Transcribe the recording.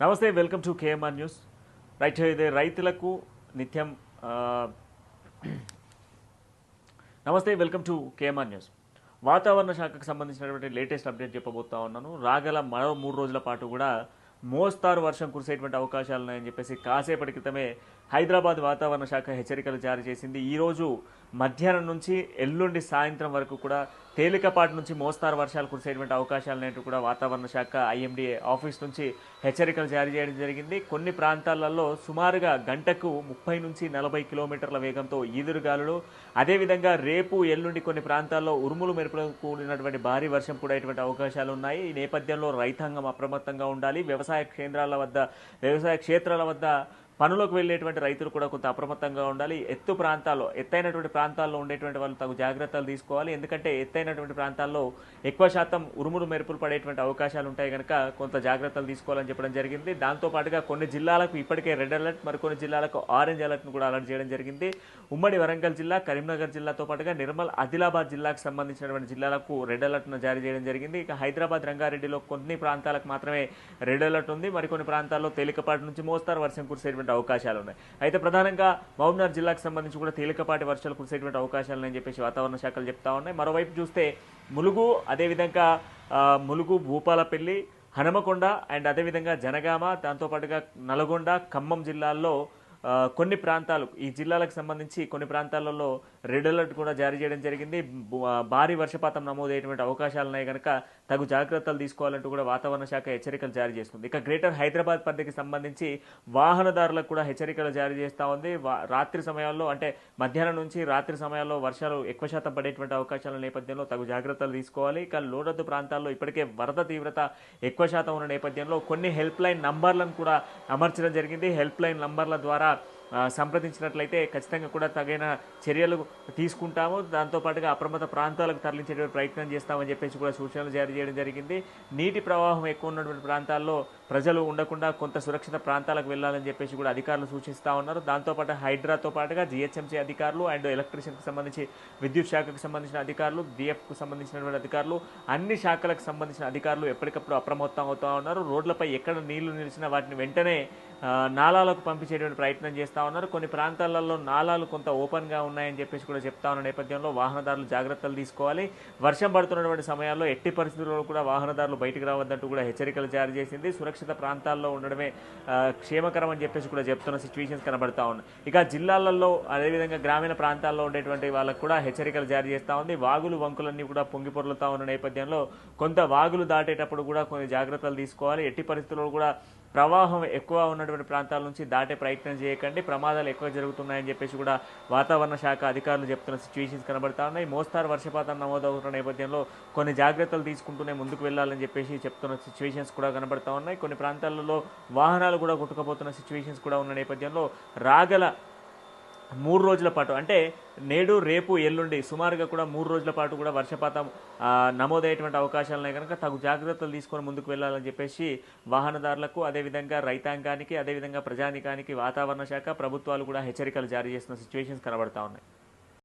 నమస్తే welcome to KMR news. Right ఇది రైతులకు నిత్యం నమస్తే వెల్కమ్ టు కేఎంఆర్ న్యూస్. వాతావరణ శాఖకు సంబంధించినటువంటి లేటెస్ట్ అప్డేట్ చెప్పబోతా ఉన్నాను. రాగల మరో మూడు రోజుల పాటు కూడా మోస్తారు వర్షం కురిసేటువంటి అవకాశాలు ఉన్నాయని చెప్పేసి కాసేపటి క్రితమే హైదరాబాద్ వాతావరణ శాఖ హెచ్చరికలు జారీ చేసింది. ఈరోజు మధ్యాహ్నం నుంచి ఎల్లుండి సాయంత్రం వరకు కూడా తేలికపాటి నుంచి మోస్తారు వర్షాలు కురిసేటువంటి అవకాశాలు అనేవి కూడా వాతావరణ శాఖ ఐఎండీఏ ఆఫీస్ నుంచి హెచ్చరికలు జారీ చేయడం జరిగింది. కొన్ని ప్రాంతాలలో సుమారుగా గంటకు ముప్పై నుంచి నలభై కిలోమీటర్ల వేగంతో ఈదురుగాలులు. అదేవిధంగా రేపు ఎల్లుండి కొన్ని ప్రాంతాల్లో ఉరుములు మెరుపులకు కూడినటువంటి భారీ వర్షం పడేటువంటి అవకాశాలు ఉన్నాయి. ఈ నేపథ్యంలో రైతాంగం అప్రమత్తంగా ఉండాలి. వ్యవసాయ కేంద్రాల వద్ద వ్యవసాయ క్షేత్రాల వద్ద పనులకు వెళ్ళేటువంటి రైతులు కూడా కొంత అప్రమత్తంగా ఉండాలి. ఎత్తు ప్రాంతాల్లో ఎత్తైనటువంటి ప్రాంతాల్లో ఉండేటువంటి వాళ్ళు తగు జాగ్రత్తలు తీసుకోవాలి. ఎందుకంటే ఎత్తైనటువంటి ప్రాంతాల్లో ఎక్కువ శాతం ఉరుములు మెరుపులు పడేటువంటి అవకాశాలు ఉంటాయి కనుక కొంత జాగ్రత్తలు తీసుకోవాలని చెప్పడం జరిగింది. దాంతో పాటుగా కొన్ని జిల్లాలకు ఇప్పటికే రెడ్ అలర్ట్ మరికొన్ని జిల్లాలకు ఆరెంజ్ అలర్ట్ను కూడా అలర్ట్ చేయడం జరిగింది. ఉమ్మడి వరంగల్ జిల్లా కరీంనగర్ జిల్లాతో పాటుగా నిర్మల్ ఆదిలాబాద్ జిల్లాకు సంబంధించినటువంటి జిల్లాలకు రెడ్ అలర్ట్ను జారీ చేయడం జరిగింది. ఇక హైదరాబాద్ రంగారెడ్డిలో కొన్ని ప్రాంతాలకు మాత్రమే రెడ్ అలర్ట్ ఉంది. మరికొన్ని ప్రాంతాల్లో తేలికపాటి నుంచి మోస్తారు. వర్షం కురిసేటువంటి అవకాశాలు ఉన్నాయి అయితే ప్రధానంగా మహబూబ్నగర్ జిల్లాకు సంబంధించి కూడా తేలికపాటి వర్షాలు కురిసేటువంటి అవకాశాలు అని చెప్పేసి వాతావరణ శాఖలు చెప్తా ఉన్నాయి. మరోవైపు చూస్తే ములుగు అదేవిధంగా ములుగు భూపాలపల్లి హనుమకొండ అండ్ అదేవిధంగా జనగామ దాంతోపాటుగా నల్గొండ ఖమ్మం జిల్లాల్లో కొన్ని ప్రాంతాలు ఈ జిల్లాలకు సంబంధించి కొన్ని ప్రాంతాలలో రెడ్ అలర్ట్ కూడా జారీ చేయడం జరిగింది. భారీ వర్షపాతం నమోదయ్యేటువంటి అవకాశాలు ఉన్నాయి కనుక తగు జాగ్రత్తలు తీసుకోవాలంటూ కూడా వాతావరణ శాఖ హెచ్చరికలు జారీ చేస్తుంది. ఇక గ్రేటర్ హైదరాబాద్ పరిధికి సంబంధించి వాహనదారులకు కూడా హెచ్చరికలు జారీ చేస్తూ ఉంది. రాత్రి సమయాల్లో అంటే మధ్యాహ్నం నుంచి రాత్రి సమయాల్లో వర్షాలు ఎక్కువ శాతం పడేటువంటి అవకాశాల నేపథ్యంలో తగు జాగ్రత్తలు తీసుకోవాలి. ఇక లోడద్దు ప్రాంతాల్లో ఇప్పటికే వరద తీవ్రత ఎక్కువ శాతం ఉన్న నేపథ్యంలో కొన్ని హెల్ప్ లైన్ నంబర్లను కూడా అమర్చడం జరిగింది. హెల్ప్ లైన్ నంబర్ల ద్వారా సంప్రదించినట్లయితే ఖచ్చితంగా కూడా తగిన చర్యలు తీసుకుంటాము. దాంతోపాటుగా అప్రమత్త ప్రాంతాలకు తరలించేటువంటి ప్రయత్నం చేస్తామని చెప్పేసి కూడా సూచనలు జారీ చేయడం జరిగింది. నీటి ప్రవాహం ఎక్కువ ఉన్నటువంటి ప్రాంతాల్లో ప్రజలు ఉండకుండా కొంత సురక్షిత ప్రాంతాలకు వెళ్ళాలని చెప్పేసి కూడా అధికారులు సూచిస్తూ ఉన్నారు. దాంతోపాటు హైడ్రాతో పాటుగా జిహెచ్ఎంసీ అధికారులు అండ్ ఎలక్ట్రిషియన్కి సంబంధించి విద్యుత్ శాఖకు సంబంధించిన అధికారులు డిఎఫ్కు సంబంధించినటువంటి అధికారులు అన్ని శాఖలకు సంబంధించిన అధికారులు ఎప్పటికప్పుడు అప్రమత్తం అవుతూ ఉన్నారు. రోడ్లపై ఎక్కడ నీళ్ళు నిలిచినా వాటిని వెంటనే నాలాలకు పంపించేటువంటి ప్రయత్నం చేస్తూ ఉన్నారు. కొన్ని ప్రాంతాలలో నాలాలు కొంత ఓపెన్గా ఉన్నాయని చెప్పేసి కూడా చెప్తా ఉన్న నేపథ్యంలో వాహనదారులు జాగ్రత్తలు తీసుకోవాలి. వర్షం పడుతున్నటువంటి సమయాల్లో ఎట్టి పరిస్థితుల్లో కూడా వాహనదారులు బయటకు రావద్దంటూ కూడా హెచ్చరికలు జారీ చేసింది. సురక్షిత ప్రాంతాల్లో ఉండడమే క్షేమకరం అని చెప్పేసి కూడా చెప్తున్న సిచ్యువేషన్స్ కనబడతా ఉన్నాయి. ఇక జిల్లాలలో అదేవిధంగా గ్రామీణ ప్రాంతాల్లో ఉండేటువంటి వాళ్ళకు కూడా హెచ్చరికలు జారీ చేస్తూ ఉంది. వాగులు వంకులన్నీ కూడా పొంగి పొర్లుతా ఉన్న నేపథ్యంలో కొంత వాగులు దాటేటప్పుడు కూడా కొన్ని జాగ్రత్తలు తీసుకోవాలి. ఎట్టి పరిస్థితుల్లో కూడా ప్రవాహం ఎక్కువ ఉన్నటువంటి ప్రాంతాల నుంచి దాటే ప్రయత్నం చేయకండి. ప్రమాదాలు ఎక్కువ జరుగుతున్నాయని చెప్పేసి కూడా వాతావరణ శాఖ అధికారులు చెప్తున్న సిచ్యువేషన్స్ కనబడతా ఉన్నాయి. మోస్తారు వర్షపాతం నమోదవుతున్న నేపథ్యంలో కొన్ని జాగ్రత్తలు తీసుకుంటూనే ముందుకు వెళ్ళాలని చెప్పేసి చెప్తున్న సిచ్యువేషన్స్ కూడా కనబడతా ఉన్నాయి. కొన్ని ప్రాంతాలలో వాహనాలు కూడా కొట్టుకుపోతున్న సిచ్యువేషన్స్ కూడా ఉన్న నేపథ్యంలో రాగల మూడు రోజుల పాటు. అంటే నేడు రేపు ఎల్లుండి సుమారుగా కూడా మూడు రోజుల పాటు కూడా వర్షపాతం నమోదయ్యేటువంటి అవకాశాలు ఉన్నాయి కనుక తగు జాగ్రత్తలు తీసుకొని ముందుకు వెళ్ళాలని చెప్పేసి వాహనదారులకు అదేవిధంగా రైతాంగానికి అదేవిధంగా ప్రజానికానికి వాతావరణ శాఖ ప్రభుత్వాలు కూడా హెచ్చరికలు జారీ చేసిన సిచ్యువేషన్స్ కనబడతా ఉన్నాయి.